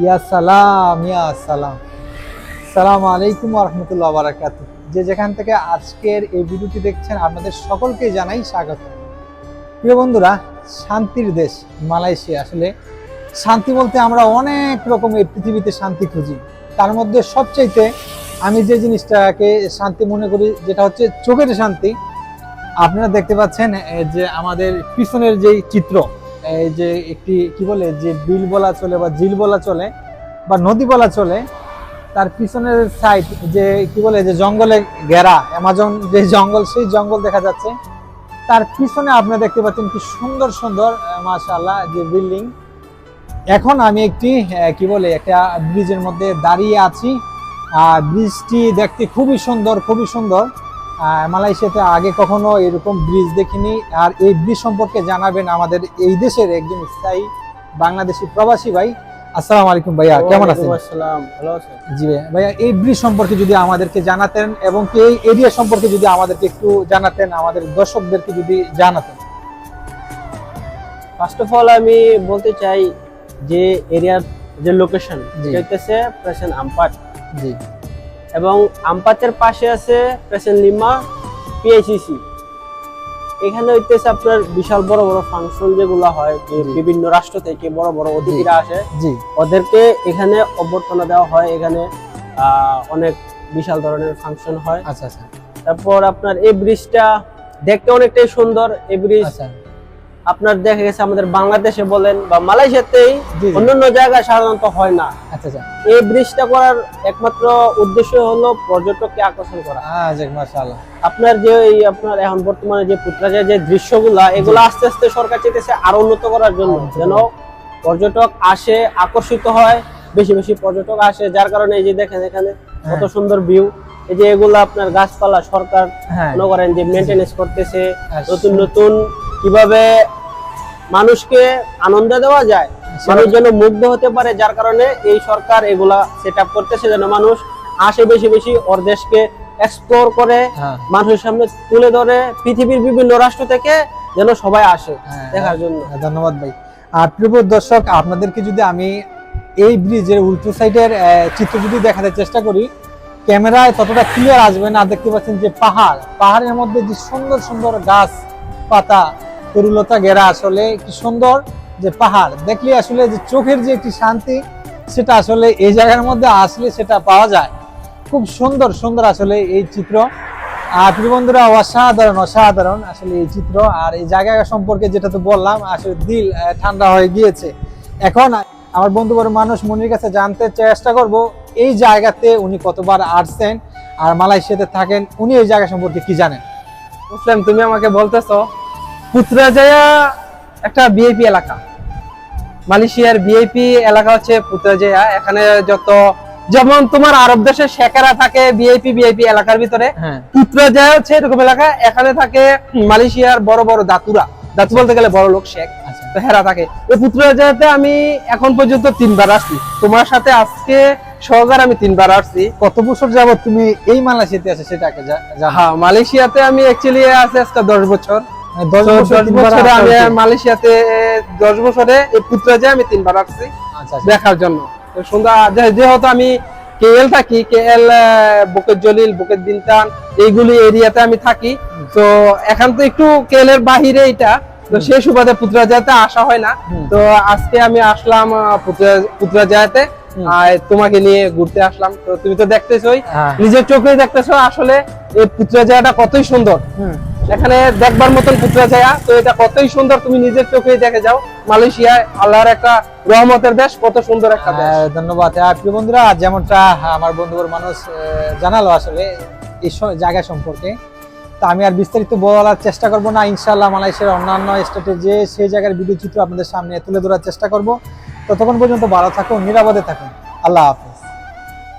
ইয়া সালাম ইয়া সালাম। সালাম আলাইকুম রহমতুল্লাহ বারাকাত যে যেখান থেকে আজকের এই ভিডিওটি দেখছেন, আপনাদের সকলকে জানাই স্বাগত। প্রিয় বন্ধুরা, শান্তির দেশ মালয়েশিয়া। আসলে শান্তি বলতে আমরা অনেক রকম এই পৃথিবীতে শান্তি খুঁজি। তার মধ্যে সবচাইতে আমি যে জিনিসটাকে শান্তি মনে করি, যেটা হচ্ছে চোখের শান্তি। আপনারা দেখতে পাচ্ছেন যে আমাদের পিছনের যেই চিত্র এই যে একটি, কি বলে, যে বিল বলা চলে বা ঝিল বলা চলে বা নদী বলা চলে, তার পিছনের সাইড যে, কি বলে, যে জঙ্গলে ঘেরা, অ্যামাজন যে জঙ্গল, সেই জঙ্গল দেখা যাচ্ছে। তার পিছনে আপনি দেখতে পাচ্ছেন কি সুন্দর সুন্দর মাশাআল্লাহ, যে বিল্ডিং। এখন আমি একটি কি বলে, একটা ব্রিজের মধ্যে দাঁড়িয়ে আছি। আর ব্রিজটি দেখতে খুবই সুন্দর খুবই সুন্দর। মালয়েশিয়াতে আগে কখনো এরকম ব্রিজ দেখিনি। আর এই ব্রিজ সম্পর্কে জানাবেন আমাদের এই দেশের একজন স্থায়ী বাংলাদেশি প্রবাসী ভাই। আসসালামু আলাইকুম ভাইয়া কেমন আছেন? আসসালাম ভালো আছেন? জি ভাইয়া ভাইয়া এই ব্রিজ সম্পর্কে যদি আমাদেরকে জানাতেন এবং এই এরিয়া সম্পর্কে যদি আমাদেরকে একটু জানাতেন আমাদের দর্শকদেরকে যদি জানাতেন। ফার্স্ট অফ অল আমি বলতে চাই যে এরিয়ার যে লোকেশন। হইতেছে প্রেসেন্ট আমপাট। জি। এবং আমপাতের পাশে আছে প্রেসেন্ট লিমা পিআইসিসি এখানে হইতেছে আপনার বিশাল বড় বড় ফাংশন যেগুলো হয় যে বিভিন্ন রাষ্ট্র থেকে বড় বড় অতিথিরা আসে। ওদেরকে এখানে অভ্যর্থনা দেওয়া হয় এখানে আহ, অনেক বিশাল ধরনের ফাংশন হয়। আচ্ছা আচ্ছা। তারপর আপনার এই ব্রিজটা দেখতে অনেকটাই সুন্দর। এই ব্রিজ আপনার দেখা গেছে আমাদের বাংলাদেশে বলেন বা মালয়েশিয়াতেই অন্যান্য জায়গায় সাধারণত হয় না। আচ্ছা আচ্ছা। এই ব্রিজটা করার একমাত্র উদ্দেশ্য হলো পর্যটককে আকর্ষণ করা। আচ্ছা মাশাআল্লাহ। আপনার যে আপনার এখন বর্তমানে যে পুত্রাজের যে দৃশ্যগুলা এগুলো আস্তে আস্তে সরকার চাইতেছে আরও উন্নত করার জন্য যেন পর্যটক আসে আকর্ষিত হয় বেশি বেশি পর্যটক আসে যার কারণে এই যে দেখেন এখানে কত হ্যাঁ। সুন্দর ভিউ। এই যে এগুলো আপনার গাছপালা সরকার হ্যাঁ। মনে করেন যে মেনটেনেন্স করতেছে নতুন নতুন কীভাবে মানুষকে আনন্দ দেওয়া যায় মানুষ যেন মুগ্ধ হতে পারে যার কারণে এই সরকার এগুলা সেট আপ করতেছে যেন মানুষ আসে বেশি বেশি ওর দেশকে এক্সপ্লোর করে হ্যাঁ। মানুষের সামনে তুলে ধরে পৃথিবীর বিভিন্ন রাষ্ট্র থেকে যেন সবাই আসে হ্যাঁ, দেখার জন্য। হ্যাঁ, ধন্যবাদ ভাই। আর প্রিয় দর্শক আপনাদেরকে যদি আমি এই ব্রিজের উল্টো সাইডের চিত্র যদি দেখাতে চেষ্টা করি ক্যামেরায় ততটা ক্লিয়ার আসবে না। দেখতে পাচ্ছেন যে পাহাড় পাহাড়ের মধ্যে যে সুন্দর সুন্দর গাছ পাতা তরুলতা ঘেরা আসলে, কি সুন্দর যে পাহাড়। দেখলে আসলে যে চোখের যে একটি শান্তি, সেটা আসলে এই জায়গার মধ্যে আসলে সেটা পাওয়া যায়। খুব সুন্দর সুন্দর আসলে এই চিত্র। আর বন্ধুরা, অসাধারণ অসাধারণ আসলে এই চিত্র। আর এই জায়গা সম্পর্কে যেটা তো বললাম, আসলে দিল ঠান্ডা হয়ে গিয়েছে। এখন আমার বন্ধু বড় মানুষ মনির কাছে জানতে চেষ্টা করব, এই জায়গাতে উনি কতবার আসছেন আর মালয়েশিয়াতে থাকেন, উনি এই জায়গা সম্পর্কে কি জানেন? মুসলিম, তুমি আমাকে বলতেছো পুত্রাজায়া একটা বিআইপি এলাকা। মালয়েশিয়ার বিআইপি এলাকা হচ্ছে পুত্রাজায়া। এখানে যত যেমন তোমার আরব দেশের শেখেরা থাকে বিআইপি বিআইপি এলাকার ভিতরে হ্যাঁ। পুত্রাজায়া হচ্ছে এরকম এলাকা। এখানে থাকে মালয়েশিয়ার বড় বড় দাতুরা। দাতু বলতে গেলে বড় লোক শেখ আচ্ছা। তো হেরা থাকে। পুত্রাজায়াতে আমি এখন পর্যন্ত তিনবার আসছি। তোমার সাথে আজকে সহকার আমি তিনবার আসছি। কত বছর যাবত তুমি এই মালয়েশিয়াতে আছে সেটাকে হ্যাঁ মালয়েশিয়াতে আমি অ্যাকচুয়ালি আছি আজকে দশ বছর। দশ তো বছর বছরে আমি মালয়েশিয়াতে দশ বছরে এই পুত্রাজে আমি তিনবার আসছি। দেখার জন্য। তো সুন্দর যে- যেহেতু আমি কেএল থাকি KL Bukit Jalil Bukit Bintang এইগুলি এরিয়াতে আমি থাকি। তো এখন তো একটু কেএল এর বাহিরে এটা তো সেই সুবাদে পুত্রাজাতে আসা হয় না। তো আজকে আমি আসলাম পুত্রাজাতে হুম। আর তোমাকে নিয়ে ঘুরতে আসলাম। তো তুমি তো দেখতেছোই হ্যাঁ। নিজের চোখে দেখতেছো আসলে এই পুত্রাজাটা কতই সুন্দর। এখানে দেখবার মতন পুত্রাজায়া তো এটা কতই সুন্দর তুমি নিজের চোখে দেখে যাও। মালয়েশিয়ায় আল্লাহর একটা রহমতের দেশ কত সুন্দর একটা দেশ। হ্যাঁ, ধন্যবাদ। আর প্রিয় বন্ধুরা যেমনটা আমার বন্ধুবর মানুষ জানালো আসলে এই জায়গা সম্পর্কে। তা আমি আর বিস্তারিত বলার চেষ্টা করব না। ইনশাল্লাহ মালয়েশিয়ার অন্যান্য স্টেটে যে সেই জায়গার ভিডিও চিত্র আপনাদের সামনে তুলে ধরার চেষ্টা করব। ততক্ষণ পর্যন্ত ভালো থাকুন নিরাপদে থাকুন। আল্লাহ হাফেজ।